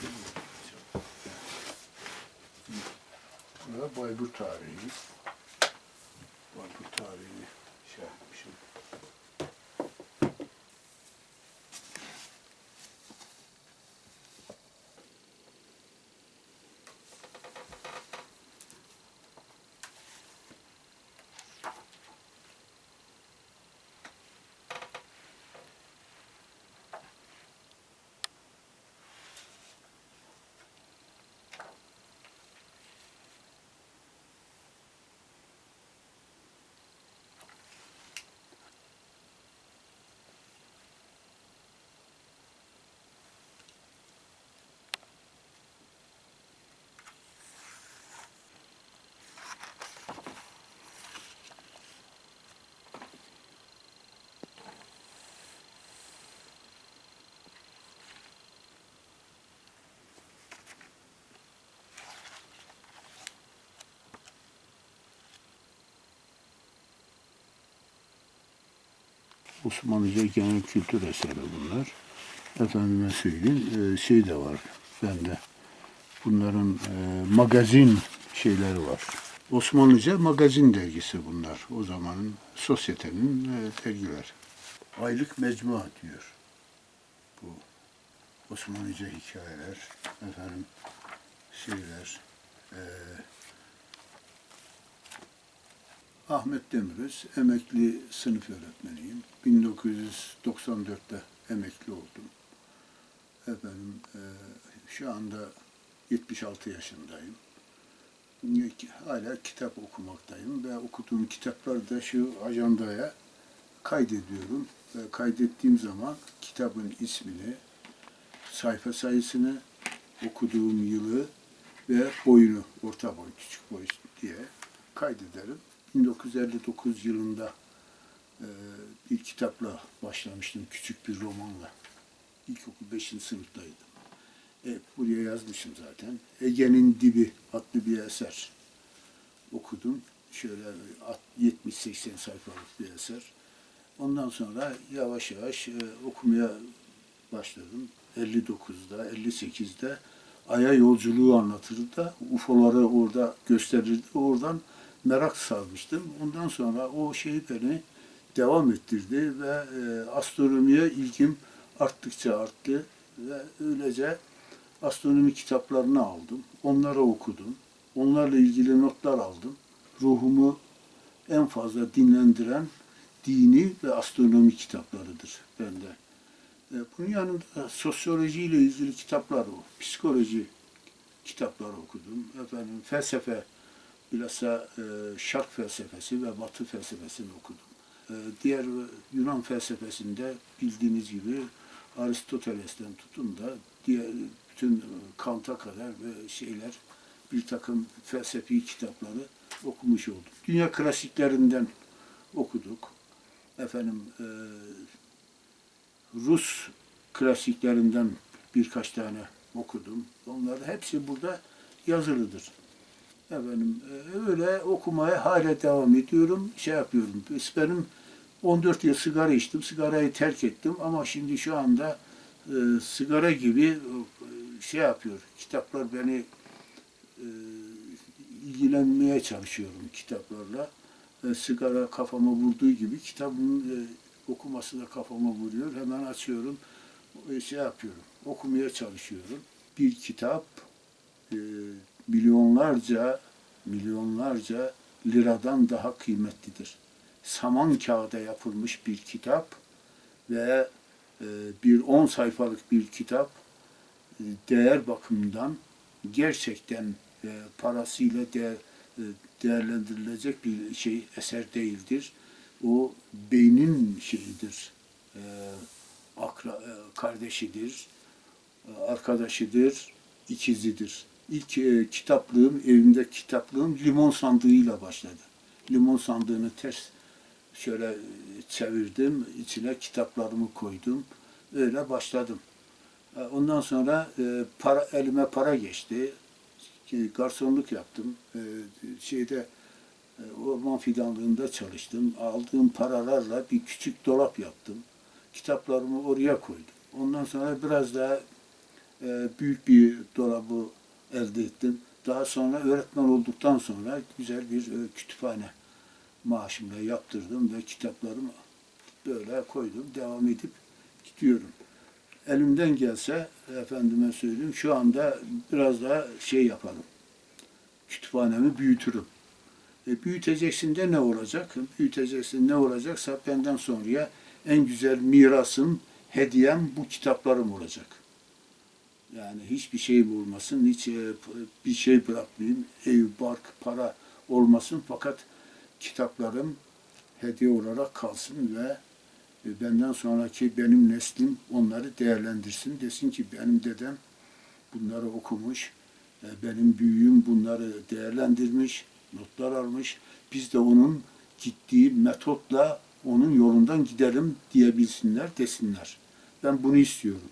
Все. Да, байбутарии. Байбутарии. Osmanlıca genel kültür eseri bunlar. Efendime söyleyeyim, e, şey de var bende. Bunların e, magazin şeyleri var. Osmanlıca magazin dergisi bunlar. O zamanın sosyetenin e, dergiler. Aylık mecmua diyor. Bu Osmanlıca hikayeler, efendim şeyler, Ahmet Demiröz, emekli sınıf öğretmeniyim. 1994'te emekli oldum. Efendim, e, şu anda 76 yaşındayım. Hala kitap okumaktayım ve okuduğum kitapları da şu ajandaya kaydediyorum. Ve kaydettiğim zaman kitabın ismini, sayfa sayısını, okuduğum yılı ve boyunu, orta boy, küçük boy diye kaydederim. 1959 yılında e, bir kitapla başlamıştım, küçük bir romanla. İlkokul 5. sınıftaydım. E, buraya yazmışım zaten. Ege'nin Dibi adlı bir eser okudum. Şöyle 70-80 sayfalık bir eser. Ondan sonra yavaş yavaş e, okumaya başladım. 59'da, 58'de Ay'a yolculuğu anlatırdı da UFO'ları orada gösterirdi. Oradan merak sarmıştım. Ondan sonra o şey beni devam ettirdi ve e, astronomiye ilgim arttıkça arttı ve öylece astronomi kitaplarını aldım. Onları okudum. Onlarla ilgili notlar aldım. Ruhumu en fazla dinlendiren dini ve astronomi kitaplarıdır bende. E, bunun yanında sosyolojiyle ilgili kitaplar, psikoloji kitapları okudum. Efendim felsefe, bilhassa e, şark felsefesi ve batı felsefesini okudum. E, diğer Yunan felsefesinde bildiğiniz gibi Aristoteles'ten tutun da diğer bütün Kant'a kadar ve şeyler bir takım felsefi kitapları okumuş oldum. Dünya klasiklerinden okuduk. Efendim e, Rus klasiklerinden birkaç tane okudum. Onlar hepsi burada yazılıdır. Efendim e, öyle okumaya hala devam ediyorum. Şey yapıyorum. Benim 14 yıl sigara içtim. Sigarayı terk ettim ama şimdi şu anda e, sigara gibi e, şey yapıyor. Kitaplar beni e, ilgilenmeye çalışıyorum kitaplarla. E, sigara kafama vurduğu gibi kitabın e, okuması da kafama vuruyor. Hemen açıyorum. E, şey yapıyorum. Okumaya çalışıyorum. Bir kitap e, milyonlarca milyonlarca liradan daha kıymetlidir. Saman kağıda yapılmış bir kitap ve e, bir 10 sayfalık bir kitap e, değer bakımından gerçekten e, parasıyla değer, e, değerlendirilecek bir şey eser değildir. O beynin şeyidir, kardeşidir, arkadaşıdır, ikizidir. İlk e, kitaplığım, evimde kitaplığım limon sandığıyla başladı. Limon sandığını ters şöyle çevirdim, içine kitaplarımı koydum. Öyle başladım. E, Ondan sonra e, para, elime para geçti. E, Garsonluk yaptım. E, Şeyde e, orman fidanlığında çalıştım. Aldığım paralarla bir küçük dolap yaptım. Kitaplarımı oraya koydum. Ondan sonra biraz daha e, büyük bir dolabı elde ettim. Daha sonra öğretmen olduktan sonra güzel bir e, kütüphane maaşımla yaptırdım ve kitaplarımı böyle koydum. Devam edip gidiyorum. Elimden gelse efendime söyleyeyim şu anda biraz daha şey yapalım. Kütüphanemi büyütürüm. E, büyüteceksin de ne olacak? Büyüteceksin ne olacaksa benden sonraya en güzel mirasım, hediyem bu kitaplarım olacak. Yani hiçbir şeyim olmasın, hiç e, bir şey bırakmayayım, ev, bark, para olmasın fakat kitaplarım hediye olarak kalsın ve e, benden sonraki benim neslim onları değerlendirsin. Desin ki benim dedem bunları okumuş, e, benim büyüğüm bunları değerlendirmiş, notlar almış. Biz de onun gittiği metotla onun yolundan gidelim diyebilsinler, desinler. Ben bunu istiyorum.